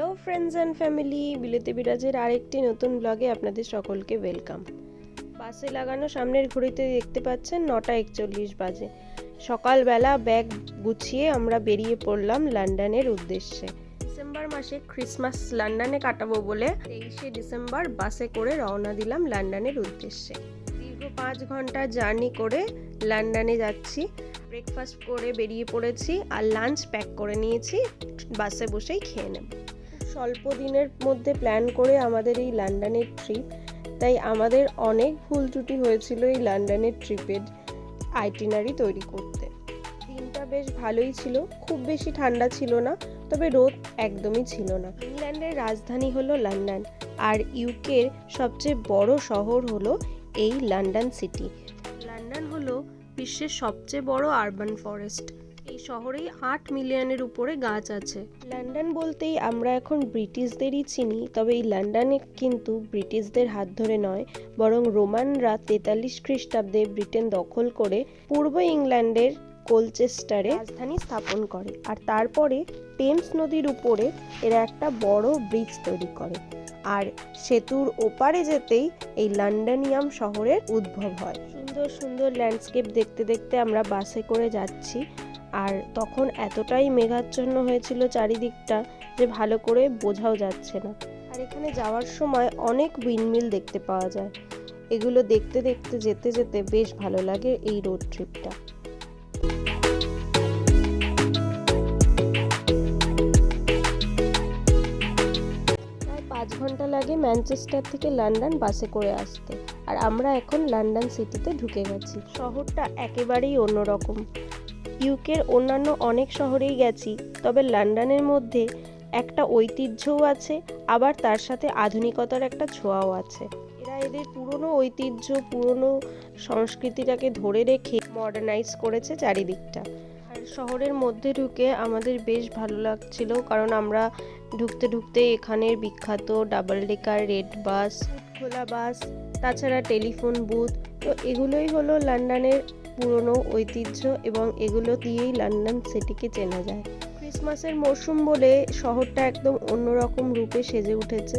Hello friends and family বিলেতে বিরাজের আরেকটি নতুন ব্লগে আপনাদের সকলকে ওয়েলকাম বাসে লাগানো সামনের ঘড়িতে দেখতে পাচ্ছেন নটা একচল্লিশ বাজে। সকালবেলা ব্যাগ গুছিয়ে আমরা বেরিয়ে পড়লাম লন্ডনের উদ্দেশ্যে। ডিসেম্বর মাসে ক্রিসমাস লন্ডনে কাটাবো বলে তেইশে ডিসেম্বর বাসে করে রওনা দিলাম লন্ডনের উদ্দেশ্যে। দীর্ঘ পাঁচ ঘণ্টা জার্নি করে লন্ডনে যাচ্ছি। ব্রেকফাস্ট করে বেরিয়ে পড়েছি আর লাঞ্চ প্যাক করে নিয়েছি। বাসে বসেই খেয়ে নেব। স্বল্প দিনের মধ্যে প্ল্যান করে আমাদের এই লন্ডনের ট্রিপ তাই আমাদের অনেক ভুল ত্রুটি হয়েছিল এই লন্ডনের ট্রিপের আইটিনারি তৈরি করতে। দিনটা বেশ ভালোই ছিল, খুব বেশি ঠান্ডা ছিল না, তবে রোদ একদমই ছিল না। ইংল্যান্ডের রাজধানী হলো লন্ডন আর ইউকের সবচেয়ে বড় শহর হলো এই লন্ডন সিটি লন্ডন হলো বিশ্বের সবচেয়ে বড় আরবান ফরেস্ট শহরেই আট মিলিয়নের উপরে গাছ আছে। লন্ডন বলতেই আমরা এখন ব্রিটিশদেরই চিনি, তবে এই লন্ডনে কিন্তু ব্রিটিশদের হাত ধরে নয়, বরং রোমানরা তেতাল্লিশ খ্রিস্টাব্দে ব্রিটেন দখল করে পূর্ব ইংল্যান্ডের কোলচেস্টারে রাজধানী স্থাপন করে, আর তারপরে টেমস নদীর উপরে এরা একটা বড় ব্রিজ তৈরি করে। আর সেতুর ওপারে যেতেই এই লন্ডনিয়াম শহরের উদ্ভব হয়। সুন্দর সুন্দর ল্যান্ডস্কেপ দেখতে দেখতে আমরা বাসে করে যাচ্ছি। আর তখন এতটাই মেঘাচ্ছন্ন হয়েছিল চারিদিকটা যে ভালো করে বোঝাও যাচ্ছে না। আর এখানে যাওয়ার সময় অনেক উইন্ডমিল দেখতে পাওয়া যায়। এগুলো দেখতে দেখতে, যেতে যেতে বেশ ভালো লাগে এই রোড ট্রিপটা পাঁচ ঘণ্টা লাগে ম্যানচেস্টার থেকে লন্ডন বাসে করে আসতে। আর আমরা এখন লন্ডন সিটিতে ঢুকে গেছি। শহরটা একেবারেই অন্যরকম। ইউকের অন্যান্য অনেক শহরেই গেছি, তবে লন্ডনের মধ্যে একটা ঐতিহ্যও আছে, আবার তার সাথে আধুনিকতার একটা ছোঁয়াও আছে। এরা এদের পুরনো ঐতিহ্য, পুরনো সংস্কৃতিটাকে ধরে রেখে মডার্নাইজ করেছে চারিদিকটা। আর শহরের মধ্যে ঢুকে আমাদের বেশ ভালো লাগছিল, কারণ আমরা ঢুকতে ঢুকতে এখানের বিখ্যাত ডাবল ডেকার, রেড বাস, খোলা বাস, তাছাড়া টেলিফোন বুথ, তো এগুলোই হলো লন্ডনের পুরনো ঐতিহ্য এবং এগুলো দিয়েই লন্ডন সিটিকে চেনা যায়। ক্রিসমাসের মরশুম বলে শহরটা একদম অন্যরকম রূপে সেজে উঠেছে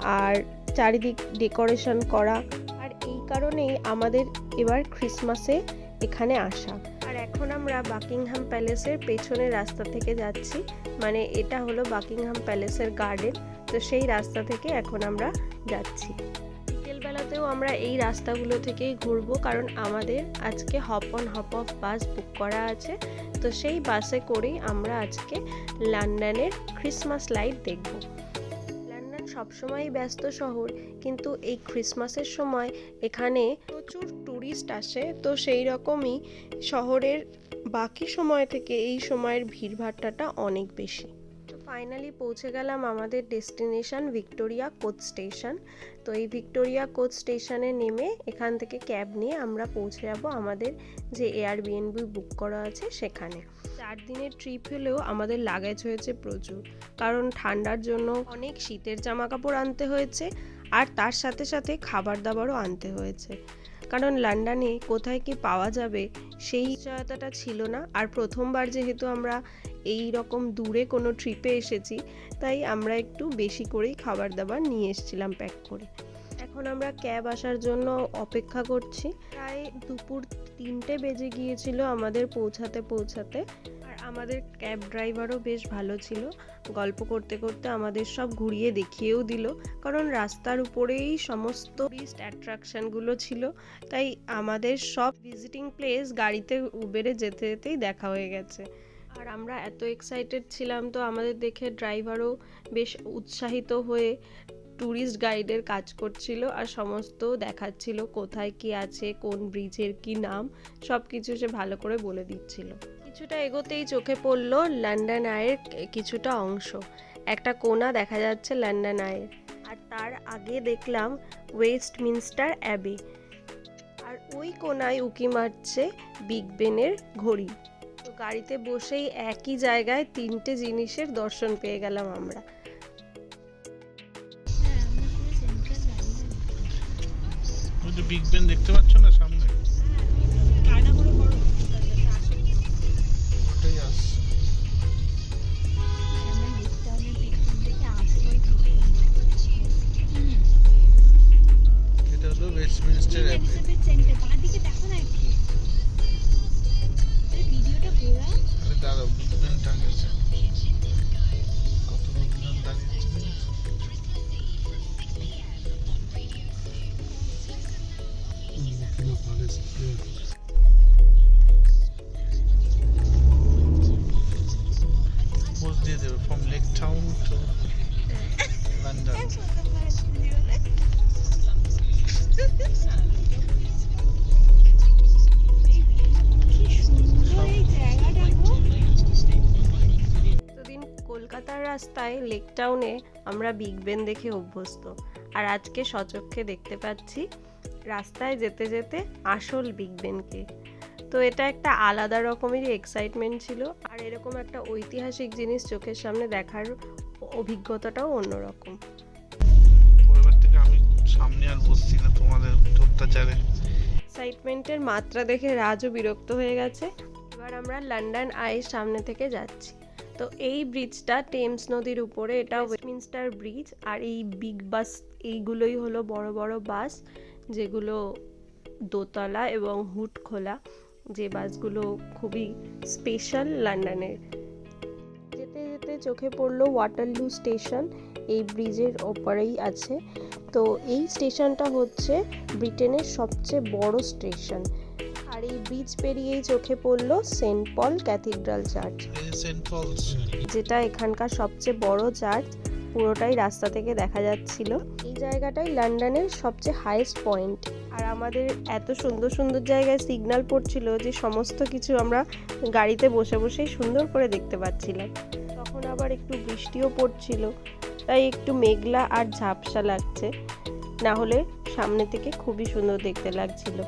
আর চারিদিক ডেকোরেশন করা। আর এই কারণেই আমাদের এবার ক্রিসমাসে এখানে আসা। আর এখন আমরা বাকিংহাম প্যালেসের পেছনের রাস্তা থেকে যাচ্ছি। মানে এটা হলো বাকিংহাম প্যালেসের গার্ডেন। তো সেই রাস্তা থেকে এখন আমরা যাচ্ছি। বিকেলবেলাতেও আমরা এই রাস্তাগুলো থেকেই ঘুরবো, কারণ আমাদের আজকে hop on hop off bus book করা আছে। তো সেই বাসে করেই আমরা আজকে লন্ডনের ক্রিসমাস লাইট দেখব। লন্ডন সবসময়ই ব্যস্ত শহর, কিন্তু এই ক্রিসমাসের সময় এখানে প্রচুর ট্যুরিস্ট আসে। তো সেই রকমই শহরের বাকি সময় থেকে এই সময়ের ভিড়ভাট্টাটা অনেক বেশি। ফাইনালি পৌঁছে গেলাম আমাদের ডেস্টিনেশন ভিক্টোরিয়া কোচ স্টেশন তো এই ভিক্টোরিয়া কোচ স্টেশনে নেমে এখান থেকে ক্যাব নিয়ে আমরা পৌঁছে যাব আমাদের যে এয়ারবিএনবি বুক করা আছে সেখানে। চার দিনের ট্রিপ হলেও আমাদের লাগেজ হয়েছে প্রচুর, কারণ ঠান্ডার জন্য অনেক শীতের জামা কাপড় আনতে হয়েছে, আর তার সাথে সাথে খাবার দাবারও আনতে হয়েছে। কারণ লন্ডনে কোথায় কি পাওয়া যাবে সেই সহায়তাটা ছিল না। আর প্রথমবার যেহেতু আমরা এই রকম দূরে কোনো ট্রিপে এসেছি, তাই আমরা একটু বেশি করেই খাবার দাবার নিয়ে এসেছিলাম প্যাক করে। এখন আমরা ক্যাব আসার জন্য অপেক্ষা করছি। প্রায় দুপুর তিনটে বেজে গিয়েছিল আমাদের পৌঁছাতে পৌঁছাতে। আমাদের ক্যাব ড্রাইভারও বেশ ভালো ছিল। গল্প করতে করতে আমাদের সব ঘুরিয়ে দেখিয়েও দিল। কারণ রাস্তার উপরেই সমস্ত টুরিস্ট অ্যাট্রাকশনগুলো ছিল। তাই আমাদের সব ভিজিটিং প্লেস গাড়িতে উবেরে যেতে যেতেই দেখা হয়ে গেছে। আর আমরা এত এক্সাইটেড ছিলাম তো আমাদের দেখে ড্রাইভারও বেশ উৎসাহিত হয়ে ট্যুরিস্ট গাইডের কাজ করছিল আর সমস্ত দেখাচ্ছিল কোথায় কি আছে, কোন ব্রিজের কি নাম সব কিছু সে ভালো করে বলে দিচ্ছিল। কিছুটা এগোতেই চোখে পড়ল লন্ডন আয়ের কিছুটা অংশ। একটা কোনা দেখা যাচ্ছে লন্ডন আয়ের। আর তার আগে দেখলাম ওয়েস্ট মিনস্টার অ্যাবে। আর ওই কোনায় উকি মারছে বিগ বেনের ঘড়ি। তো গাড়িতে বসেই একই জায়গায় তিনটে জিনিসের দর্শন পেয়ে গেলাম আমরা। বিগ বেন দেখতে পাচ্ছ না? লেক টাউনে আমরা বিগ বেন দেখে অভ্যস্ত। আর আজকে সচক্ষে দেখতে পাচ্ছি রাস্তায় যেতে যেতে আসল বিগ বেনকে তো এটা একটা আলাদা রকমেরই এক্সাইটমেন্ট ছিল আর এরকম একটা ঐতিহাসিক জিনিস চোখের সামনে দেখার অভিজ্ঞতাটাও অন্যরকম। থেকে আমি সামনে আর বসছি না তোমাদের অত্যাচারে। এক্সাইটমেন্টের মাত্রা দেখে রাজও বিরক্ত হয়ে গেছে। এবার আমরা লন্ডন আইয়ের সামনে থেকে যাচ্ছি। তো এই ব্রিজটা টেমস নদীর উপরে, এটা ওয়েস্টমিনস্টার ব্রিজ আর এই বিগ বাস এইগুলোই হলো বড় বড় বাস যেগুলো দোতলা এবং হুড খোলা। যে বাসগুলো খুবই স্পেশাল লন্ডনের যেতে যেতে চোখে পড়ল ওয়াটারলু স্টেশন এই ব্রিজের ওপরেই আছে। তো এই স্টেশনটা হচ্ছে ব্রিটেনের সবচেয়ে বড় স্টেশন আর এই ব্রিজ পেরিয়েই চোখে পড়ল সেন্ট পল ক্যাথিড্রাল চার্চ। যেটা এখানকার সবচেয়ে বড় চার্চ পুরোটাই রাস্তা থেকে দেখা যাচ্ছিল। এই জায়গাটাই লন্ডনের সবচেয়ে হাইয়েস্ট পয়েন্ট। আর আমাদের এত সুন্দর সুন্দর জায়গায় সিগন্যাল পড়ছিল যে সমস্ত কিছু আমরা গাড়িতে বসে বসেই সুন্দর করে দেখতে পাচ্ছিলাম। তখন আবার একটু বৃষ্টিও পড়ছিল তাই একটু মেঘলা আর ঝাপসা লাগছে। না হলে সামনে থেকে খুবই সুন্দর দেখতে লাগছিল।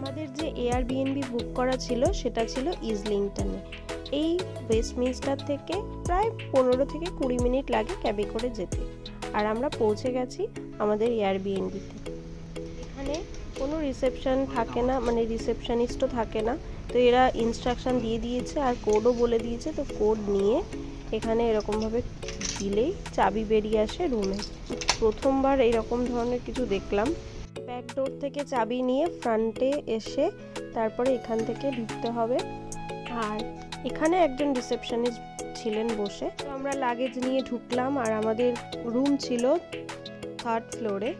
আমাদের যে এয়ার বিএনবি বুক করা ছিল, সেটা ছিল ইজলিংটনে এই ওয়েস্টমিনস্টার থেকে প্রায় পনেরো থেকে কুড়ি মিনিট লাগে ক্যাবে করে যেতে। আর আমরা পৌঁছে গেছি আমাদের এয়ার বিএনবিতে এখানে কোনো রিসেপশন থাকে না মানে রিসেপশনিস্টও থাকে না। তো এরা ইনস্ট্রাকশন দিয়ে দিয়েছে আর কোডও বলে দিয়েছে, তো কোড নিয়ে এখানে এরকমভাবে দিলেই চাবি বেরিয়ে আসে রুমে প্রথমবার এরকম ধরনের কিছু দেখলাম। ব্যাক ডোর থেকে চাবি নিয়ে ফ্রন্টে এসে তারপরে এখান থেকে ঢুকতে হবে। আর এখানে একজন রিসেপশনিস্ট ছিলেন বসে। আমরা লাগেজ নিয়ে ঢুকলাম আর আমাদের রুম ছিল থার্ড ফ্লোরে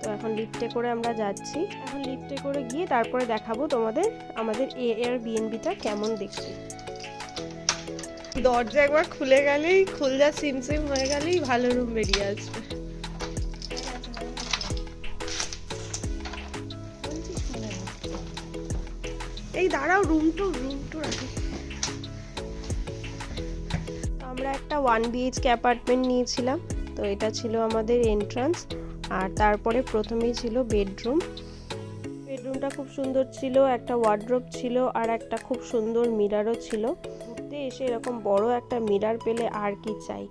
তো এখন লিফটে করে আমরা যাচ্ছি। এখন লিফটে করে গিয়ে তারপরে দেখাবো তোমাদের আমাদের এ এয়ার বিএনবিটা কেমন দেখতে। দরজা একবার খুলে গেলেই, খুলজা সিমসিম হয়ে গেলেই ভালো রুম বেরিয়ে আসবে। এই দাঁড়াও রুম টু রুম টু রাখি আমরা একটা ওয়ান বিএইচকে অ্যাপার্টমেন্ট নিয়েছিলাম তো এটা ছিল আমাদের এন্ট্রান্স আর তারপরে প্রথমেই ছিল বেডরুম বেডরুমটা খুব সুন্দর ছিল একটা ওয়ার্ড্রোব ছিল আর একটা খুব সুন্দর মিরারও ছিল। ঘুরতে এসে এরকম বড় একটা মিরার পেলে আর কি চাই।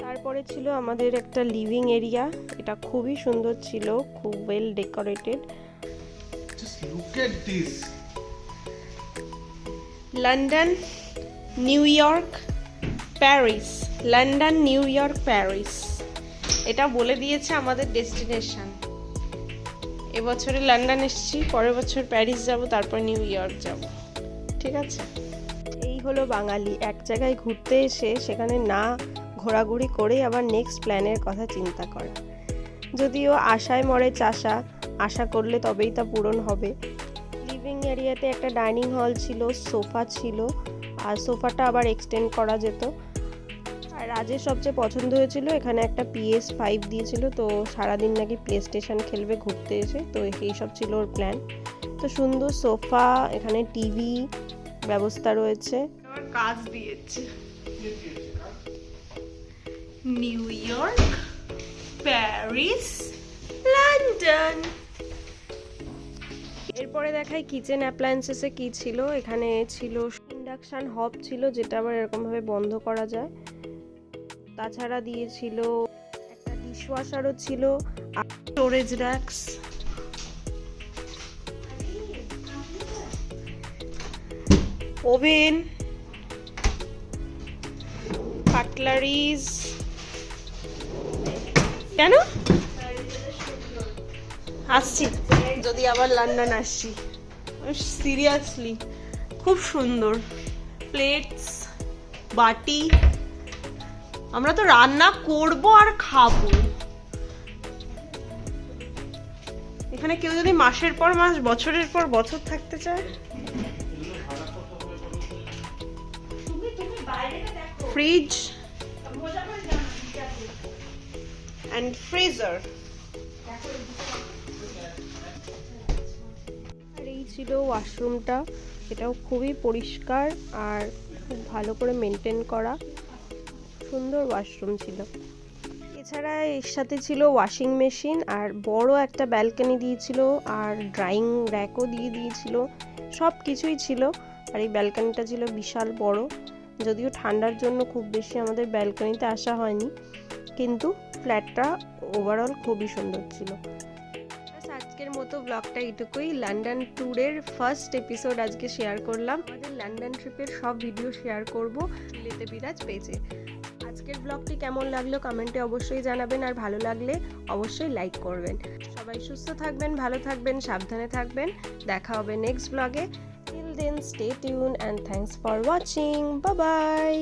তারপরে ছিল আমাদের একটা লিভিং এরিয়া এটা খুবই সুন্দর ছিল খুব well decorated just look at this London New York Paris London New York Paris এটা বলে দিয়েছে আমাদের ডেস্টিনেশন এবছরে লন্ডন এসেছি, পরের বছর প্যারিস যাব, তারপর নিউ ইয়র্ক যাব। ঠিক আছে? এই হলো বাঙালি। এক জায়গায় ঘুরতে এসে সেখানে না ঘোরাঘুরি করে আবার নেক্সট প্ল্যানের কথা চিন্তা করে। যদিও আশায় মরে চাষা, আশা করলে তবেই তা পূরণ হবে। এরিয়াতে একটা ডাইনিং হল ছিল, সোফা ছিল, আর সোফাটা আবার এক্সটেন্ড করা যেত। আর রাজের সবচেয়ে পছন্দ হয়েছিল, এখানে একটা পিএস ফাইভ দিয়েছিল, তো সারাদিন নাকি প্লে স্টেশন খেলবে, ঘুরতে এসে, তো এই সব ছিল ওর প্ল্যান। তো সুন্দর সোফা, এখানে টিভি ব্যবস্থা রয়েছে। কাজ দিয়েছে। New York, Paris, London. এরপরে দেখাই কিচেন অ্যাপ্লায়েন্সেসে কি ছিল। এখানে ছিল ইন্ডাকশান হব ছিল, যেটা আবার এরকমভাবে বন্ধ করা যায়। তাছাড়া দিয়েছিল একটা ডিশওয়াশারও ছিল স্টোরেজ র্যাক্স ওভেন কাটলারিজ কেন? আসছি। যদি আবার লন্ডন আসছি সিরিয়াসলি খুব সুন্দর। প্লেটস বাটি। আমরা তো রান্না করব আর খাব। এখানে কেউ যদি মাসের পর মাস, বছরের পর বছর থাকতে চায়? ফ্রিজ অ্যান্ড ফ্রিজার ছিল ওয়াশরুমটা। এটাও খুবই পরিষ্কার আর খুব ভালো করে মেনটেন করা। সুন্দর ওয়াশরুম ছিল। এছাড়া এর সাথে ছিল ওয়াশিং মেশিন আর বড় একটা ব্যালকনি দিয়েছিল আর ড্রাইং র্যাকও দিয়ে দিয়েছিল। সব কিছুই ছিল আর এই ব্যালকনিটা ছিল বিশাল বড়। যদিও ঠান্ডার জন্য খুব বেশি আমাদের ব্যালকনিতে আসা হয়নি। কিন্তু ফ্ল্যাটটা ওভারঅল খুবই সুন্দর ছিল। আজকের মতো ব্লগটা এইটুকুই। লন্ডন ট্যুরের ফার্স্ট এপিসোড আজকে শেয়ার করলাম। আমাদের লন্ডন ট্রিপের সব ভিডিও শেয়ার করব লেতে বিরাজ পেজে আজকের ব্লগটি কেমন লাগল কমেন্টে অবশ্যই জানাবেন। আর ভালো লাগলে অবশ্যই লাইক করবেন। সবাই সুস্থ থাকবেন, ভালো থাকবেন, সাবধানে থাকবেন। দেখা হবে নেক্সট ব্লগে till then stay tune and thanks for watching bye